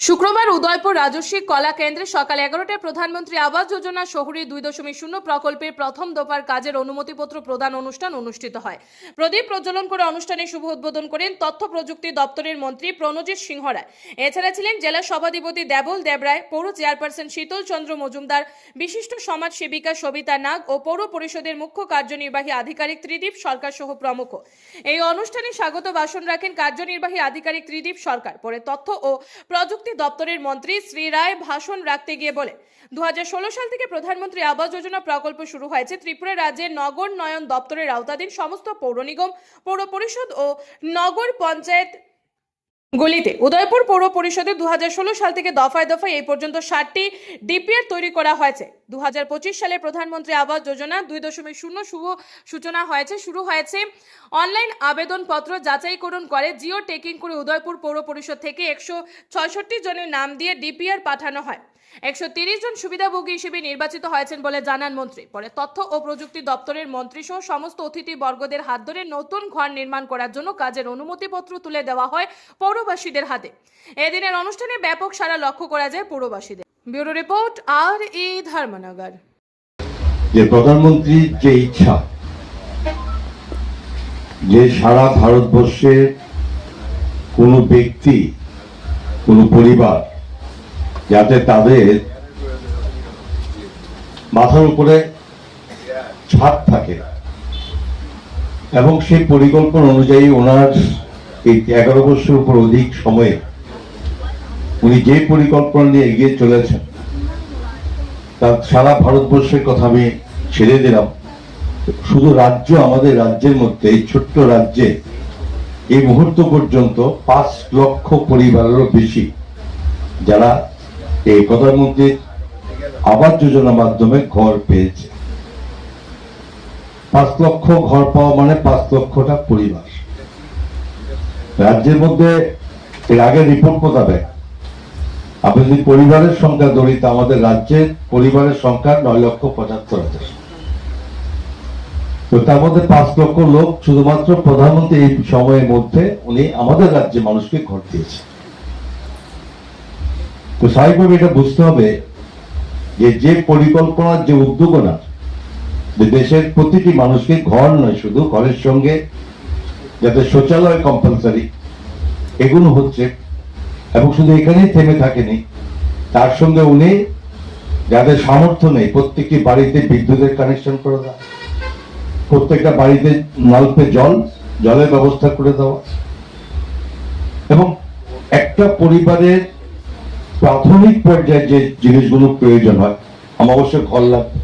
শুক্রবার উদয়পুর রাজস্বী কলা কেন্দ্রে সকাল এগারোটায় প্রধানমন্ত্রী আবাস যোজনা শহরী দুই দশমিক শূন্য প্রকল্পের প্রথম দফার কাজের অনুমতিপত্র প্রদান অনুষ্ঠান অনুষ্ঠিত হয়। প্রদীপ প্রজ্বলন করে অনুষ্ঠানে শুভ উদ্বোধন করেন তথ্য প্রযুক্তি দপ্তরের মন্ত্রী প্রণজিৎ সিংহ রায়। এছাড়া ছিলেন জেলা সভাধিপতি দেবল দেবরায় পৌর চেয়ারপারসন শীতল চন্দ্র মজুমদার, বিশিষ্ট সমাজ সেবিকা সবিতা নাগ ও পৌর পরিষদের মুখ্য কার্যনির্বাহী আধিকারিক ত্রিদীপ সরকার সহ প্রমুখ। এই অনুষ্ঠানে স্বাগত ভাষণ রাখেন কার্যনির্বাহী আধিকারিক ত্রিদীপ সরকার। পরে তথ্য ও প্রযুক্তি দপ্তরের মন্ত্রী শ্রী রায় ভাষণ রাখতে গিয়ে বলে দু হাজার ষোলো সাল থেকে প্রধানমন্ত্রী আবাস যোজনা প্রকল্প শুরু হয়েছে। ত্রিপুরা রাজ্যের নগর নয়ন দপ্তরের আওতাধীন সমস্ত পৌর নিগম, পৌর পরিষদ ও নগর পঞ্চায়েত গলিতে উদয়পুর পৌর পরিষদে দু হাজার ষোলো সাল থেকে দফায় দফায় এই পর্যন্ত ষাটটি ডিপিআর তৈরি করা হয়েছে। দু হাজার পঁচিশ সালে প্রধানমন্ত্রী আবাস যোজনা দুই দশমিক শূন্য শুভ সূচনা হয়েছে, শুরু হয়েছে। অনলাইন আবেদনপত্র যাচাইকরণ করে জিও টেকিং করে উদয়পুর পৌর পরিষদ থেকে একশো ছয়ষট্টি জনের নাম দিয়ে ডিপিআর পাঠানো হয়। একশো জন সুবিধাভোগী হিসেবে নির্বাচিত হয়েছেন বলে জানান মন্ত্রী। পরে তথ্য ও প্রযুক্তি দপ্তরের মন্ত্রী সহ সমস্ত অতিথি বর্গদের হাত ধরে নতুন ঘর নির্মাণ করার জন্য কাজের অনুমতিপত্র তুলে দেওয়া হয় পৌরবাসীদের হাতে। এদিনের অনুষ্ঠানে ব্যাপক সারা লক্ষ্য করা যায় পৌরবাসীদের। ব্যুরো রিপোর্ট, আর ই ধর্মনগর। যে প্রধানমন্ত্রীর যে ইচ্ছা, যে সারা ভারতবর্ষের কোনো ব্যক্তি, কোনো পরিবার যাতে তাদের মাথার উপরে ছাদ থাকে। এবং সেই পরিকল্পনা অনুযায়ী ওনার এই এগারো বছর উপর অধিক সময়ে উনি যে পরিকল্পনা নিয়ে এগিয়ে চলেছেন, তার সারা ভারতবর্ষের কথা আমি ছেড়ে দিলাম। শুধু রাজ্য, আমাদের রাজ্যের মধ্যে, এই ছোট্ট রাজ্যে এই মুহূর্ত পর্যন্ত পাঁচ লক্ষ পরিবারেরও বেশি যারা এই প্রধানমন্ত্রীর আবাস যোজনার মাধ্যমে ঘর পেয়েছে। পাঁচ লক্ষ ঘর পাওয়া মানে পাঁচ লক্ষটা পরিবার। রাজ্যের মধ্যে এর আগে রিপোর্ট মোতাবেক আপনি যদি পরিবারের সংখ্যা ধরি, তা আমাদের রাজ্যের পরিবারের সংখ্যা নয় লক্ষ পঁচাত্তর হাজার। তো তার মধ্যে পাঁচ লক্ষ লোক, শুধুমাত্র প্রধানমন্ত্রী এই সময়ের মধ্যে উনি আমাদের রাজ্যে মানুষকে ঘর দিয়েছে তো স্বাভাবিকভাবে এটা বুঝতে হবে যে যে পরিকল্পনার যে উদ্যোগনা যে দেশের প্রতিটি মানুষকে ঘর নয় শুধু, ঘরের সঙ্গে যাতে শৌচালয় কম্পালসারি এগুলো হচ্ছে। এবং শুধু এখানেই থেমে থাকেনি, তার সঙ্গে উনি যাদের সামর্থ্য নেই, প্রত্যেকটি বাড়িতে বিদ্যুতের কানেকশন করে দেওয়া, প্রত্যেকটা বাড়িতে নলপে জল, জলের ব্যবস্থা করে দেওয়া। এবং একটা পরিবারের প্রাথমিক পর্যায়ে যে জিনিসগুলো প্রয়োজন হয় আমার অবশ্যই ঘর লাগবে।